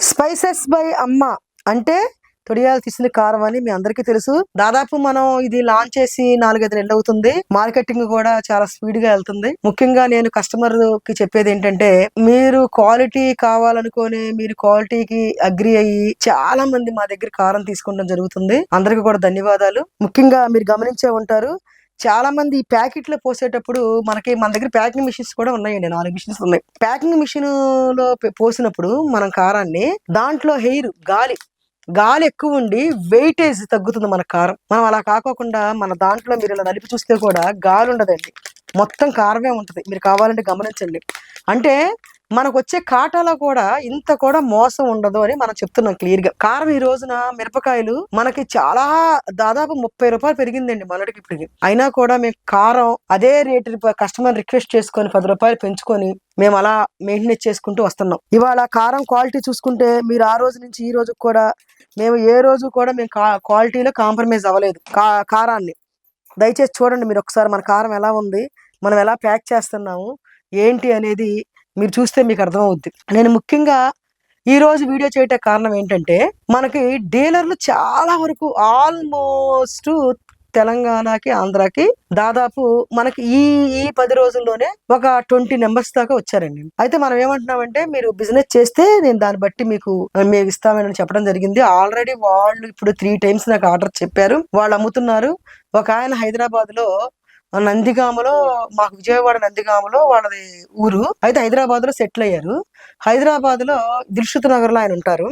Spices by అమ్మ అంటే తొడియాలు తీసిన కారం అని మీ అందరికీ తెలుసు. దాదాపు మనం ఇది లాంచ్ చేసి నాలుగైదు నెలలు అవుతుంది. మార్కెటింగ్ కూడా చాలా స్పీడ్గా వెళ్తుంది. ముఖ్యంగా నేను కస్టమర్కి చెప్పేది ఏంటంటే మీరు క్వాలిటీ కావాలనుకొని మీరు క్వాలిటీకి అగ్రి అయ్యి చాలా మంది మా దగ్గర కారం తీసుకోవడం జరుగుతుంది. అందరికీ కూడా ధన్యవాదాలు. ముఖ్యంగా మీరు గమనించే ఉంటారు చాలామంది ఈ ప్యాకెట్లో పోసేటప్పుడు మనకి మన దగ్గర ప్యాకింగ్ మిషన్స్ కూడా ఉన్నాయండి నాలుగు మిషన్స్ ఉన్నాయి. ప్యాకింగ్ మిషన్లో పోసినప్పుడు మనం కారాన్ని దాంట్లో హెయిర్ గాలి గాలి ఎక్కువ ఉండి వెయిటేజ్ తగ్గుతుంది మన కారం. మనం అలా కాకోకుండా మన దాంట్లో మీరు ఇలా నలిపి చూస్తే కూడా గాలి ఉండదండి. మొత్తం కారమే ఉంటుంది. మీరు కావాలంటే గమనించండి. అంటే మనకు వచ్చే కాటాలో కూడా ఇంత కూడా మోసం ఉండదు అని మనం చెప్తున్నాం క్లియర్గా కారం ఈ రోజున మిరపకాయలు మనకి చాలా దాదాపు ముప్పై రూపాయలు పెరిగిందండి మొన్నటికి ఇప్పటికి. అయినా కూడా మేము కారం అదే రేటు కస్టమర్ రిక్వెస్ట్ చేసుకొని పది రూపాయలు పెంచుకొని మేము అలా మెయింటెనెన్స్ చేసుకుంటూ వస్తున్నాం. ఇవాళ కారం క్వాలిటీ చూసుకుంటే మీరు ఆ రోజు నుంచి ఈ రోజు కూడా మేము ఏ రోజు కూడా మేము కా- క్వాలిటీలో కాంప్రమైజ్ అవ్వలేదు. కా కారాన్ని. దయచేసి చూడండి మీరు ఒకసారి మన కారం ఎలా ఉంది మనం ఎలా ప్యాక్ చేస్తున్నాము ఏంటి అనేది మీరు చూస్తే మీకు అర్థమవుద్ది. నేను ముఖ్యంగా ఈ రోజు వీడియో చేయటం కారణం ఏంటంటే మనకి డీలర్లు చాలా వరకు ఆల్మోస్ట్ తెలంగాణకి ఆంధ్రాకి దాదాపు మనకి ఈ ఈ పది రోజుల్లోనే ఒక ట్వంటీ నెంబర్స్ దాకా వచ్చారండి. అయితే మనం ఏమంటున్నామంటే మీరు బిజినెస్ చేస్తే నేను దాన్ని బట్టి మీకు మేము ఇస్తామని చెప్పడం జరిగింది. ఆల్రెడీ వాళ్ళు ఇప్పుడు త్రీ టైమ్స్ నాకు ఆర్డర్ చెప్పారు. వాళ్ళు అమ్ముతున్నారు. ఒక ఆయన హైదరాబాద్లో నందిగామలో మాకు విజయవాడ నందిగామలో వాళ్ళది ఊరు. అయితే హైదరాబాద్లో సెటిల్ అయ్యారు. హైదరాబాద్లో దిల్షుత్ నగర్లో ఆయన ఉంటారు.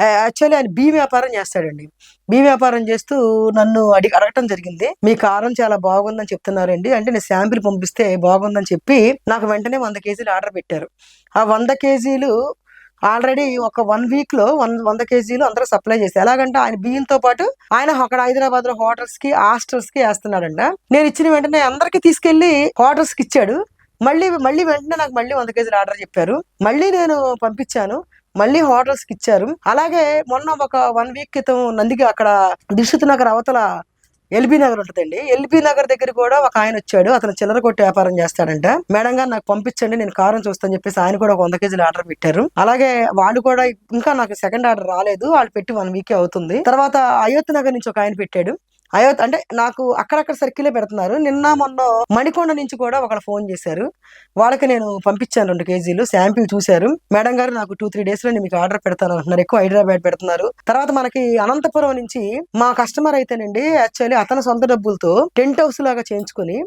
యాక్చువల్లీ ఆయన బీ వ్యాపారం చేస్తాడండి. బీ వ్యాపారం చేస్తూ నన్ను అడిగి అడగటం జరిగింది. మీ కారం చాలా బాగుందని చెప్తున్నారండి. అంటే నేను శాంపిల్ పంపిస్తే బాగుందని చెప్పి నాకు వెంటనే వంద కేజీలు ఆర్డర్ పెట్టారు. ఆ వంద కేజీలు ఆల్రెడీ ఒక వన్ వీక్లో వన్ వంద కేజీలు అందరూ సప్లై చేసి ఎలాగంటే ఆయన బియ్యంతో పాటు ఆయన అక్కడ హైదరాబాద్లో హోటల్స్కి హాస్టల్స్కి వేస్తున్నాడంట నేను ఇచ్చిన వెంటనే అందరికి తీసుకెళ్ళి హోటల్స్కి ఇచ్చాడు. మళ్ళీ మళ్ళీ వెంటనే నాకు మళ్ళీ వంద కేజీలు ఆర్డర్ చెప్పారు. మళ్ళీ నేను పంపించాను. మళ్ళీ హోటల్స్కి ఇచ్చారు. అలాగే మొన్న ఒక వన్ వీక్ క్రితం నందికి అక్కడ దిశిత్ నగర్ అవతల ఎల్బీ నగర్ ఉంటుందండి. ఎల్బీ నగర్ దగ్గర కూడా ఒక ఆయన వచ్చాడు. అతను చిల్లర కొట్టి వ్యాపారం చేస్తాడంట. మేడం గారు నాకు పంపించండి నేను కారం చూస్తాను చెప్పేసి ఆయన కూడా ఒక వంద కేజీలు ఆర్డర్ పెట్టారు. అలాగే వాళ్ళు కూడా ఇంకా నాకు సెకండ్ ఆర్డర్ రాలేదు. వాళ్ళు పెట్టి వన్ వీకే అవుతుంది. తర్వాత అయోధ్య నగర్ నుంచి ఒక ఆయన పెట్టాడు. అయోధ్య అంటే నాకు అక్కడక్కడ సర్కిలే పెడుతున్నారు. నిన్న మొన్న మణికొండ నుంచి కూడా ఒకళ్ళు ఫోన్ చేశారు. వాళ్ళకి నేను పంపించాను రెండు కేజీలు శాంపిల్ చూశారు. మేడం గారు నాకు టూ త్రీ డేస్లో నేను మీకు ఆర్డర్ పెడతాను అంటున్నారు. ఎక్కువ హైదరాబాద్ పెడుతున్నారు. తర్వాత మనకి అనంతపురం నుంచి మా కస్టమర్ అయితేనండి యాక్చువల్లీ అతని సొంత డబ్బులతో టెంట్ హౌస్ లాగా చేయించుకొని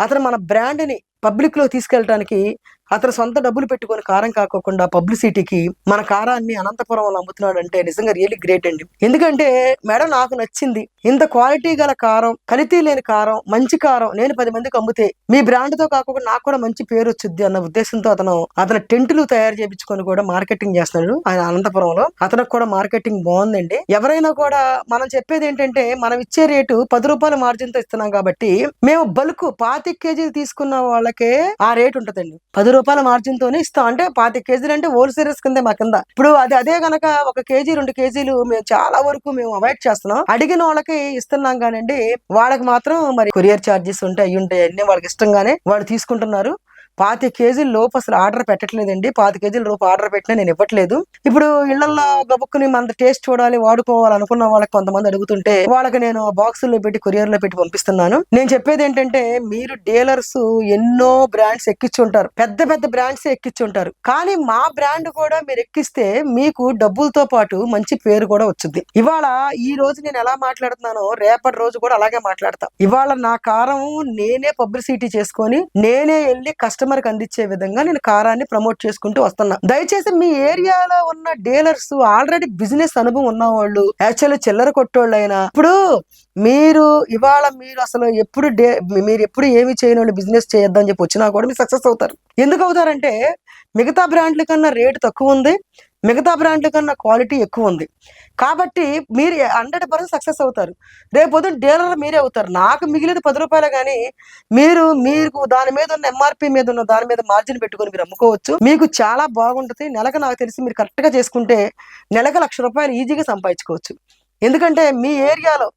అతను మన బ్రాండ్ని పబ్లిక్లో తీసుకెళ్ళడానికి అతను సొంత డబ్బులు పెట్టుకొని కారం కాకోకుండా పబ్లిసిటీకి మన కారాన్ని అనంతపురంలో అమ్ముతున్నాడు అంటే నిజంగా రియలీ గ్రేట్ అండి. ఎందుకంటే మేడం నాకు నచ్చింది. ఇంత క్వాలిటీ గల కారం కలితీ లేని కారం మంచి కారం నేను పది మందికి అమ్మితే మీ బ్రాండ్తో కాకుండా నాకు కూడా మంచి పేరు వచ్చింది అన్న ఉద్దేశంతో అతను అతను టెంట్లు తయారు చేయించుకొని కూడా మార్కెటింగ్ చేస్తున్నాడు ఆయన అనంతపురంలో. అతనికి కూడా మార్కెటింగ్ బాగుందండి. ఎవరైనా కూడా మనం చెప్పేది ఏంటంటే మనం ఇచ్చే రేటు పది రూపాయల మార్జిన్తో ఇస్తున్నాం కాబట్టి మేము బల్క్ పాతిక కేజీలు తీసుకున్న వాళ్ళకే ఆ రేట్ ఉంటుందండి. పది రూపాయల మార్జిన్ తోనే ఇస్తాం. అంటే పాతిక కేజీలు అంటే హోల్సేలర్స్ కింద మా కింద. ఇప్పుడు అది అదే గనక ఒక కేజీ రెండు కేజీలు మేము చాలా వరకు మేము అవాయిడ్ చేస్తున్నాం. అడిగిన వాళ్ళకి ఇస్తున్నాం కానండి. వాళ్ళకి మాత్రం మరి కొరియర్ ఛార్జెస్ ఉంటాయి అయ్యి ఉంటాయి. అన్ని వాళ్ళకి ఇష్టంగానే వాళ్ళు తీసుకుంటున్నారు. పాతి కేజీల లోపు అసలు ఆర్డర్ పెట్టట్లేదండి. పాతి కేజీల లోపు ఆర్డర్ పెట్టినా నేను ఇవ్వట్లేదు. ఇప్పుడు ఇళ్ళలో గబుక్కుని మన టేస్ట్ చూడాలి వాడుకోవాలి అనుకున్న వాళ్ళకి కొంతమంది అడుగుతుంటే వాళ్ళకి నేను బాక్సుల్లో పెట్టి కొరియర్లో పెట్టి పంపిస్తున్నాను. నేను చెప్పేది ఏంటంటే మీరు డీలర్స్ ఎన్నో బ్రాండ్స్ ఎక్కించుంటారు పెద్ద పెద్ద బ్రాండ్స్ ఎక్కించుంటారు కానీ మా బ్రాండ్ కూడా మీరు ఎక్కిస్తే మీకు డబ్బులతో పాటు మంచి పేరు కూడా వచ్చింది. ఇవాళ ఈ రోజు నేను ఎలా మాట్లాడుతున్నానో రేపటి రోజు కూడా అలాగే మాట్లాడతా. ఇవాళ నా కారం నేనే పబ్లిసిటీ చేసుకొని నేనే వెళ్ళి కస్టమర్ కస్టమర్కి అందించే విధంగా నేను కారాన్ని ప్రమోట్ చేసుకుంటూ వస్తున్నా. దయచేసి మీ ఏరియాలో ఉన్న డీలర్స్ ఆల్రెడీ బిజినెస్ అనుభవం ఉన్న వాళ్ళు యాక్చువల్లీ చిల్లర కొట్టోళ్ళు అయినా ఇప్పుడు మీరు ఇవాళ మీరు అసలు ఎప్పుడు డే మీరు ఎప్పుడు ఏమి చేయని వాళ్ళు బిజినెస్ చేయొద్దని చెప్పి వచ్చినా కూడా మీరు సక్సెస్ అవుతారు. ఎందుకు అవుతారంటే మిగతా బ్రాండ్ల కన్నా రేటు తక్కువ ఉంది మిగతా బ్రాండ్ల కన్నా క్వాలిటీ ఎక్కువ ఉంది. కాబట్టి మీరు హండ్రెడ్ పర్సెంట్ సక్సెస్ అవుతారు. రేపు పొద్దున్న డీలర్ మీరే అవుతారు. నాకు మిగిలేదు పది రూపాయలు కానీ మీరు మీకు దాని మీద ఉన్న ఎంఆర్పి మీద ఉన్న దాని మీద మార్జిన్ పెట్టుకొని మీరు అమ్ముకోవచ్చు. మీకు చాలా బాగుంటుంది. నెలకు నాకు తెలిసి మీరు కరెక్ట్గా చేసుకుంటే నెలకు లక్ష రూపాయలు ఈజీగా సంపాదించుకోవచ్చు. ఎందుకంటే మీ ఏరియాలో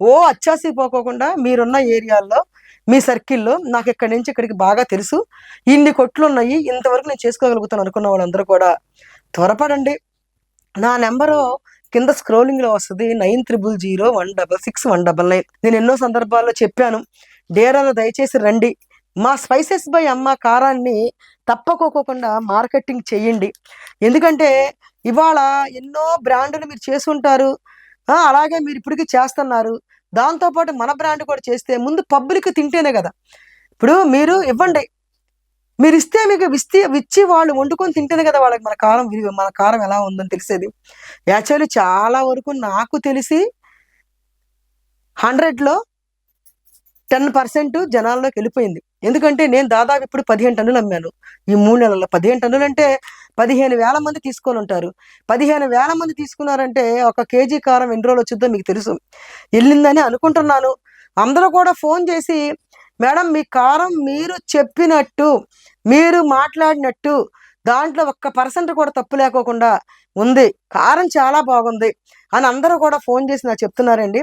ఓ అచ్చాసి పోకోకుండా మీరున్న ఏరియాల్లో మీ సర్కిల్లో నాకు ఇక్కడి నుంచి ఇక్కడికి బాగా తెలుసు. ఇన్ని కొట్లు ఉన్నాయి ఇంతవరకు నేను చేసుకోగలుగుతాను అనుకున్న వాళ్ళందరూ కూడా. త్వరపడండి. నా నెంబరు కింద స్క్రోలింగ్లో వస్తుంది. Nine triple zero one double six one double nine. నేను ఎన్నో సందర్భాల్లో చెప్పాను. డేరాలో దయచేసి రండి. మా స్పైసెస్ బై అమ్మ కారాన్ని తప్పకోకోకుండా మార్కెటింగ్ చేయండి. ఎందుకంటే ఇవాళ ఎన్నో బ్రాండ్లు మీరు చేసుంటారు అలాగే మీరు ఇప్పటికీ చేస్తున్నారు. దాంతోపాటు మన బ్రాండ్ కూడా చేస్తే ముందు పబ్లిక్ తింటేనే కదా. ఇప్పుడు మీరు ఇవ్వండి. మీరు ఇస్తే మీకు ఇస్తే ఇచ్చి వాళ్ళు వండుకొని తింటేనే కదా వాళ్ళకి మన కారం మన కారం ఎలా ఉందని తెలిసేది. యాక్చువల్లీ చాలా వరకు నాకు తెలిసి హండ్రెడ్లో టెన్ పర్సెంట్ జనాల్లోకి వెళ్ళిపోయింది. ఎందుకంటే నేను దాదాపు ఇప్పుడు పదిహేను టన్నులు అమ్మాను. ఈ మూడు నెలల్లో పదిహేను టన్నులు అంటే పదిహేను వేల మంది తీసుకొని ఉంటారు. పదిహేను వేల మంది తీసుకున్నారంటే ఒక కేజీ కారం ఎన్ని రోజులు వచ్చిందో మీకు తెలుసు. వెళ్ళిందని అనుకుంటున్నాను. అందరూ కూడా ఫోన్ చేసి మేడం మీ కారం మీరు చెప్పినట్టు మీరు మాట్లాడినట్టు దాంట్లో ఒక్క పర్సెంట్ కూడా తప్పు లేకోకుండా ఉంది. కారం చాలా బాగుంది. అని అందరూ కూడా ఫోన్ చేసి నాకు చెప్తున్నారండి.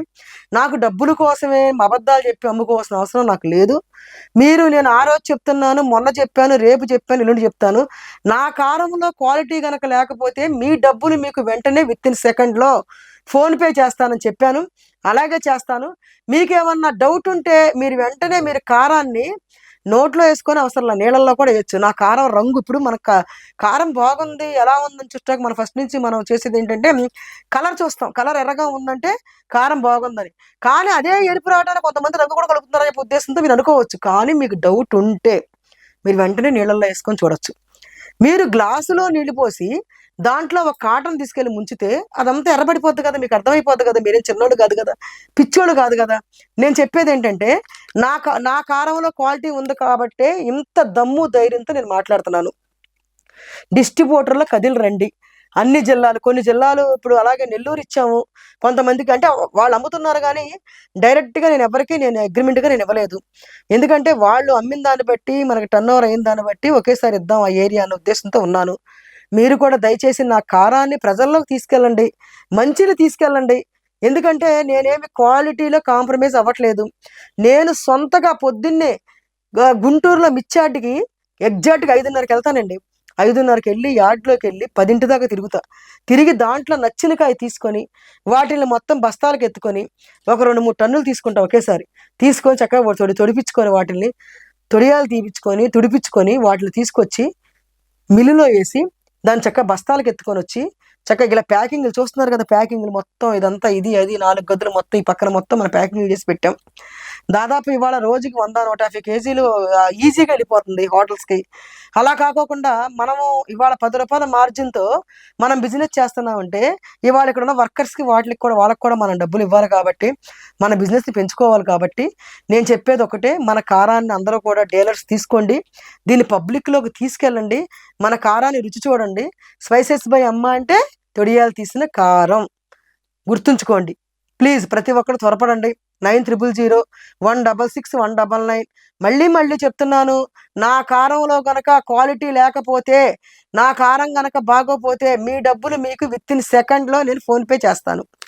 నాకు డబ్బుల కోసమే అబద్ధాలు చెప్పి అమ్ముకోవాల్సిన అవసరం నాకు లేదు. మీరు నేను ఆ రోజు చెప్తున్నాను మొన్న చెప్పాను రేపు చెప్పాను ఎల్లుండి చెప్తాను. నా కారంలో క్వాలిటీ కనుక లేకపోతే మీ డబ్బులు మీకు వెంటనే విత్ ఇన్ సెకండ్లో ఫోన్పే చేస్తానని చెప్పాను. అలాగే చేస్తాను. మీకేమన్నా డౌట్ ఉంటే మీరు వెంటనే మీరు కారాన్ని నోట్లో వేసుకొని అవసరం లేదు, నీళ్ళల్లో కూడా వేయచ్చు. నా కారం రంగు ఇప్పుడు మన కా- కారం బాగుంది ఎలా ఉందని చూస్తాక మనం ఫస్ట్ నుంచి మనం చేసేది ఏంటంటే కలర్ చూస్తాం. కలర్ ఎర్రగా ఉందంటే కారం బాగుందని. కానీ అదే ఎరుపు రావడానికి కొంతమంది రంగు కూడా కలుపుతున్నారనే ఉద్దేశంతో మీరు అనుకోవచ్చు. కానీ మీకు డౌట్ ఉంటే మీరు వెంటనే నీళ్ళల్లో వేసుకొని చూడొచ్చు. మీరు గ్లాసులో నీళ్ళు పోసి దాంట్లో ఒక కాటన్ తీసుకెళ్ళి ముంచితే అదంతా ఎర్రబడిపోద్ది కదా మీకు అర్థమైపోద్ది కదా మీరేం చిన్నోడు కాదు కదా పిచ్చోడు కాదు కదా. నేను చెప్పేది ఏంటంటే నా కా- నా కారంలో క్వాలిటీ ఉంది కాబట్టే ఇంత దమ్ము ధైర్యంతో నేను మాట్లాడుతున్నాను. డిస్ట్రిబ్యూటర్లో కదిలి రండి. అన్ని జిల్లాలు కొన్ని జిల్లాలు ఇప్పుడు అలాగే నెల్లూరు ఇచ్చాము. కొంతమందికి అంటే వాళ్ళు అమ్ముతున్నారు కానీ డైరెక్ట్గా నేను ఎవరికి నేను అగ్రిమెంట్గా నేను ఇవ్వలేదు. ఎందుకంటే వాళ్ళు అమ్మిన దాన్ని బట్టి మనకి టర్న్ ఓవర్ అయిన దాన్ని బట్టి ఒకేసారి ఇద్దాం ఆ ఏరియా అనే ఉద్దేశంతో ఉన్నాను. మీరు కూడా దయచేసి నా కారాన్ని ప్రజల్లోకి తీసుకెళ్ళండి. మంచిని తీసుకెళ్ళండి. ఎందుకంటే నేనేమి క్వాలిటీలో కాంప్రమైజ్ అవ్వట్లేదు. నేను సొంతగా పొద్దున్నే గుంటూరులో మిచ్చాటికి ఎగ్జాక్ట్గా ఐదున్నరకి వెళ్తానండి. ఐదున్నరకి వెళ్ళి యార్డ్లోకి వెళ్ళి పదింటి దాకా తిరుగుతా. తిరిగి దాంట్లో నచ్చిన కాయ తీసుకొని వాటిని మొత్తం బస్తాలకు ఎత్తుకొని ఒక రెండు మూడు టన్నులు తీసుకుంటా ఒకేసారి. తీసుకొని చక్కగా తొడి తొడిపించుకొని వాటిని తొడియాలు తీపించుకొని తుడిపించుకొని వాటిని తీసుకొచ్చి మిల్లులో వేసి దాని చక్కగా బస్తాలకు ఎత్తుకొని వచ్చి చక్కగా ఇలా ప్యాకింగ్లు చూస్తున్నారు కదా ప్యాకింగ్లు మొత్తం ఇదంతా ఇది అది నాలుగు గదులు మొత్తం ఈ పక్కన మొత్తం మనం ప్యాకింగ్ చేసి పెట్టాం. దాదాపు ఇవాళ రోజుకి వంద నూట యాభై కేజీలు ఈజీగా వెళ్ళిపోతుంది హోటల్స్కి. అలా కాకోకుండా మనము ఇవాళ పది రూపాయల మార్జిన్తో మనం బిజినెస్ చేస్తున్నామంటే ఇవాళ ఇక్కడ ఉన్న వర్కర్స్కి వాటికి కూడా వాళ్ళకి కూడా మనం డబ్బులు ఇవ్వాలి కాబట్టి మన బిజినెస్ని పెంచుకోవాలి కాబట్టి నేను చెప్పేది ఒకటే మన కారాన్ని అందరూ కూడా డీలర్స్ తీసుకోండి దీన్ని పబ్లిక్లోకి తీసుకెళ్ళండి మన కారాన్ని రుచి చూడండి. స్పైసెస్ బై అమ్మ అంటే తొడియాలు తీసిన కారం. గుర్తుంచుకోండి. ప్లీజ్ ప్రతి ఒక్కరు త్వరపడండి. Nine triple zero one double six one double nine. మళ్ళీ మళ్ళీ చెప్తున్నాను. నా కారంలో కనుక క్వాలిటీ లేకపోతే నా కారం కనుక బాగోపోతే మీ డబ్బులు మీకు విత్ ఇన్ సెకండ్లో నేను ఫోన్పే చేస్తాను.